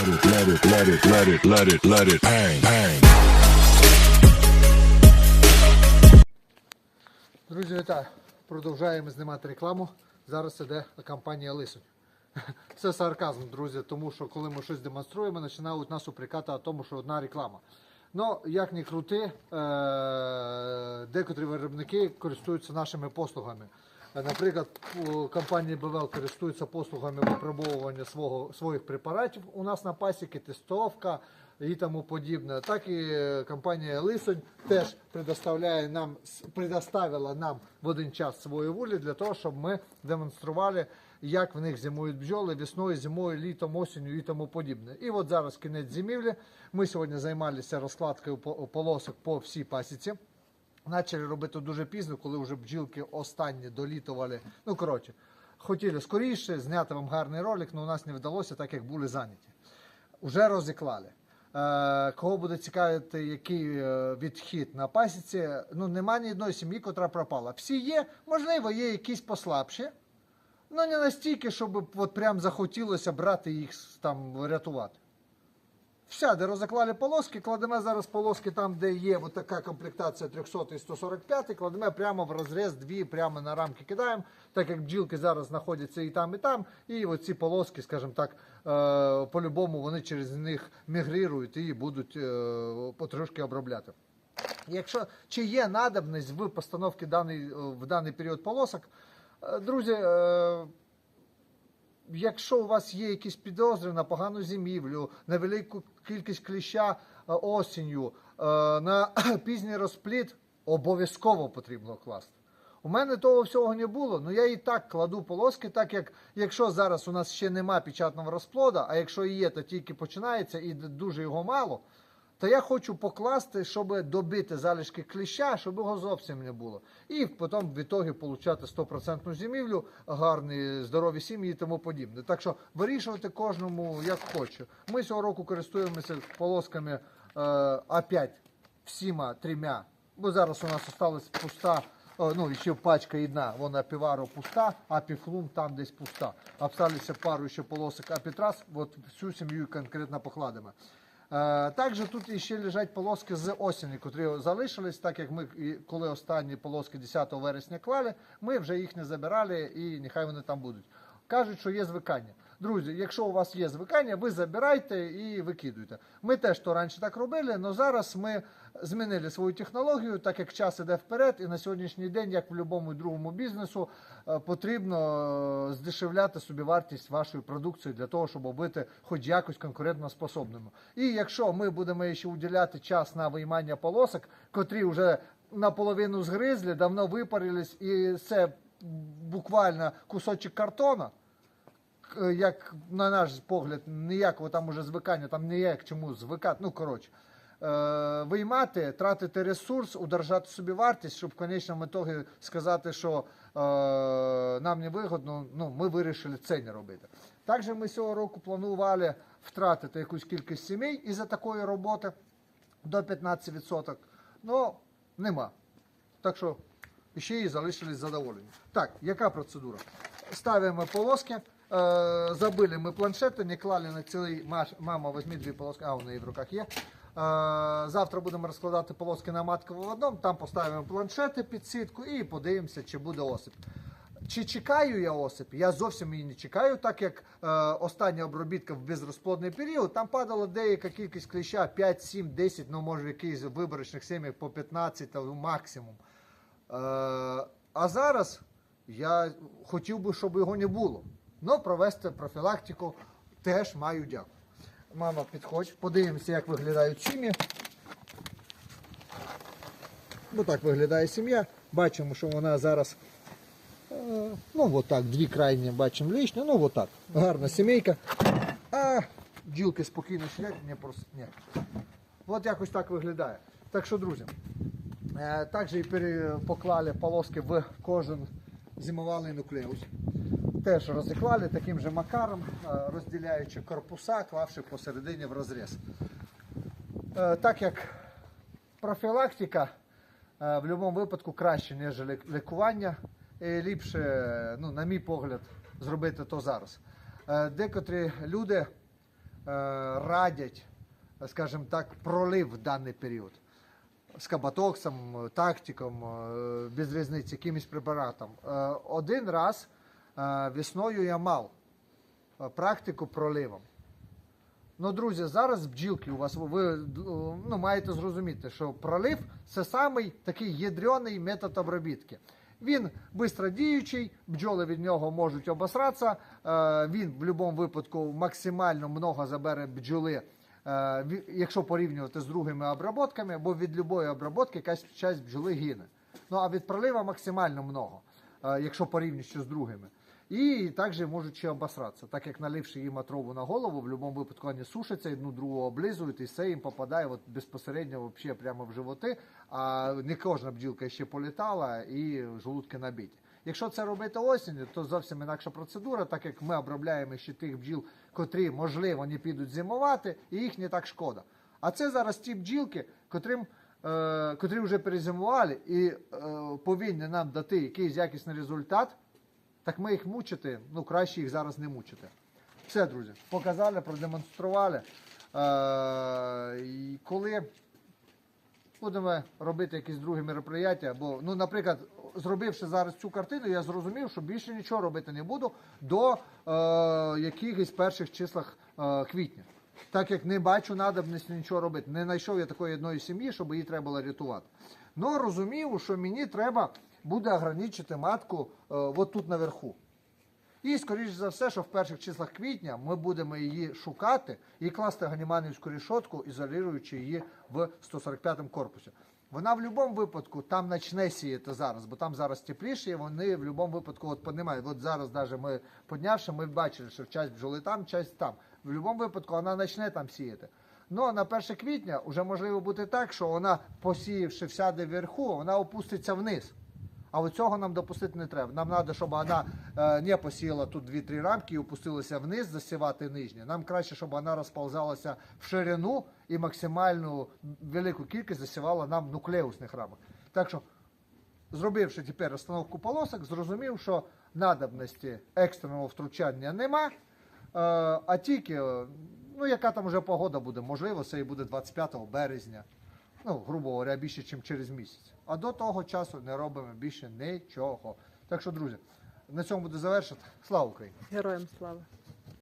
Let it, let it, let it, let it, let it, bang, bang. Друзі, вітаю! Продовжуємо знімати рекламу. Зараз іде компанія Лисонь. Це сарказм, друзі, тому що коли ми щось демонструємо, починають нас упрекати о тому, що одна реклама. Ну, як не крути, е- декотрі виробники користуються нашими послугами. Наприклад, компанії БВЛ користуються послугами випробовування свого, своїх препаратів у нас на пасіки, тестовка і тому подібне. Так і е, компанія Лисонь теж предоставляє нам, предоставила нам в один час свої вулі для того, щоб ми демонстрували, як в них зимують бджоли весною, зимою, літом, осінню і тому подібне. І от зараз кінець зимівлі. Ми сьогодні займалися розкладкою по- полосок по всій пасіці. Почали робити дуже пізно, коли вже бджілки останні долітували. Ну, коротше, хотіли скоріше зняти вам гарний ролик, але у нас не вдалося, так як були зайняті. Уже розіклали. Е, кого буде цікавити, який е, відхід на пасіці, ну нема ні одної сім'ї, котра пропала. Всі є, можливо, є якісь послабші, але не настільки, щоб от прям захотілося брати їх там рятувати. Все, де розклали полоски, кладемо зараз полоски там, де є така комплектація 300 і 145, кладемо прямо в розріз дві, прямо на рамки кидаємо, так як бджілки зараз знаходяться і там, і там. І оці полоски, скажімо так, е, по-любому вони через них мігрирують і будуть е, потрошки обробляти. Якщо чи є надобність в постановці даний, в даний період полосок, е, друзі, е, якщо у вас є якісь підозри на погану зимівлю, на велику кількість кліща е, осінню, е, на пізній розпліт, обов'язково потрібно класти. У мене того всього не було, але я і так кладу полоски, так як якщо зараз у нас ще нема печатного розплода, а якщо і є, то тільки починається і дуже його мало, то я хочу покласти, щоб добити залишки кліща, щоб його зовсім не було. І потім в ітогі отримати 100% зимівлю, гарні здорові сім'ї і тому подібне. Так що вирішувати кожному як хоче. Ми цього року користуємося полосками е, опять всіма трьома, бо зараз у нас осталась пуста. Ну, ще пачка одна, вона піваро пуста, а піфлум там десь пуста. Обсталися пару ще полосок апітрас, от всю сім'ю конкретно покладемо. Е, Також тут ще лежать полоски з осені, котрі залишились, так як ми, коли останні полоски 10 вересня клали, ми вже їх не забирали і нехай вони там будуть. Кажуть, що є звикання. Друзі, якщо у вас є звикання, ви забирайте і викидуйте. Ми теж то раніше так робили, але зараз ми змінили свою технологію, так як час іде вперед, і на сьогоднішній день, як в будь-якому другому бізнесу, е, потрібно е, здешевляти собівартість вашої продукції для того, щоб бути хоч якось конкурентоспособними. І якщо ми будемо ще уділяти час на виймання полосок, котрі вже наполовину згризли, давно випарились, і це буквально кусочок картона. К- як на наш погляд, ніякого там уже звикання, там ніяк чому звикати. Ну коротше, е, виймати, тратити ресурс, удержати собі вартість, щоб в конечному ітогі сказати, що е, нам не вигодно, ну ми вирішили це не робити. Також ми цього року планували втратити якусь кількість сімей із-за такої роботи до 15%. Ну, нема. Так що ще і залишились задоволені. Так, яка процедура? Ставимо полоски. Е, забили ми планшети, не клали на цілий. Мама, візьми дві полоски, а у неї в руках є. Е, завтра будемо розкладати полоски на маткову в там поставимо планшети під сітку і подивимося, чи буде осип. Чи чекаю я осип? Я зовсім її не чекаю, так як е, остання обробітка в безрозплодний період, там падала деяка кількість кліща 5, 7, 10, ну може в якихось виборочних сім'ях по 15 та максимум. А зараз я хотів би, щоб його не було. Ну, провести профілактику теж маю дякую. Мама, підходь, подивимося, як виглядають сім'ї. Ось так виглядає сім'я. Бачимо, що вона зараз. е, Ну, от так, дві крайні бачимо лишні, ну от так. Гарна сімейка. А бджілки спокійно сидять, не просто. Ні. От якось так виглядає. Так що, друзі, е, також і поклали полоски в кожен зимовальний нуклеус. Теж розіклали таким же макаром, е, розділяючи корпуса, клавши посередині в розріз. Е, Так як профілактика е, в будь-якому випадку краще, ніж лікування. І ліпше, ну, на мій погляд, зробити то зараз. Декотрі люди радять, скажімо так, пролив в даний період. З кабатоксом, тактиком, без різниці, якимось препаратом. Один раз весною я мав практику проливом. Ну, друзі, зараз бджілки у вас ви ну, маєте зрозуміти, що пролив це самий такий ядрений метод обробітки. Він швидко діючий, бджоли від нього можуть обосратися. Він в будь-якому випадку максимально много забере бджоли, якщо порівнювати з другими обработками, бо від будь-якої обработки якась часть бджоли гине. Ну а від пролива максимально много, якщо порівнюючи з другими. І також можуть ще обосратися, так як наливши їм отрову на голову, в будь-якому випадку вони сушаться, одну другу облизують, і все їм попадає от безпосередньо вообще прямо в животи, а не кожна бджілка ще політала і желудки набиті. Якщо це робити осінню, то зовсім інакша процедура, так як ми обробляємо ще тих бджіл, котрі, можливо, не підуть зимувати, і їх не так шкода. А це зараз ті бджілки, котрим е, котрі вже перезимували і е, повинні нам дати якийсь якісний результат, так ми їх мучити, ну краще їх зараз не мучити. Все, друзі, показали, продемонстрували. Е, і коли будемо робити якісь другі мероприятия, бо, ну, наприклад, зробивши зараз цю картину, я зрозумів, що більше нічого робити не буду до е, якихось перших числах е, квітня. Так як не бачу надобності нічого робити. Не знайшов я такої одної сім'ї, щоб її треба було рятувати. Ну розумів, що мені треба буде ограничити матку е, от тут наверху. І, скоріш за все, що в перших числах квітня ми будемо її шукати і класти ганіманівську рішотку, ізолюючи її в 145 корпусі. Вона в будь-якому випадку там почне сіяти зараз, бо там зараз тепліше, і вони в будь-якому випадку от піднімають. От зараз навіть ми піднявши, ми бачили, що часть бджоли там, часть там. В будь-якому випадку вона почне там сіяти. Ну на 1 квітня вже можливо бути так, що вона, посіявши всяде вверху, вона опуститься вниз. А от цього нам допустити не треба. Нам треба, щоб вона е, не посіяла тут 2-3 рамки і опустилася вниз, засівати нижнє. Нам краще, щоб вона розползалася в ширину і максимальну велику кількість засівала нам нуклеусних рамок. Так що, зробивши тепер розстановку полосок, зрозумів, що надобності екстреного втручання нема. Е, а тільки, ну яка там вже погода буде, можливо, це і буде 25 березня ну, грубо говоря, більше, ніж через місяць. А до того часу не робимо більше нічого. Так що, друзі, на цьому буде завершити. Слава Україні! Героям слава.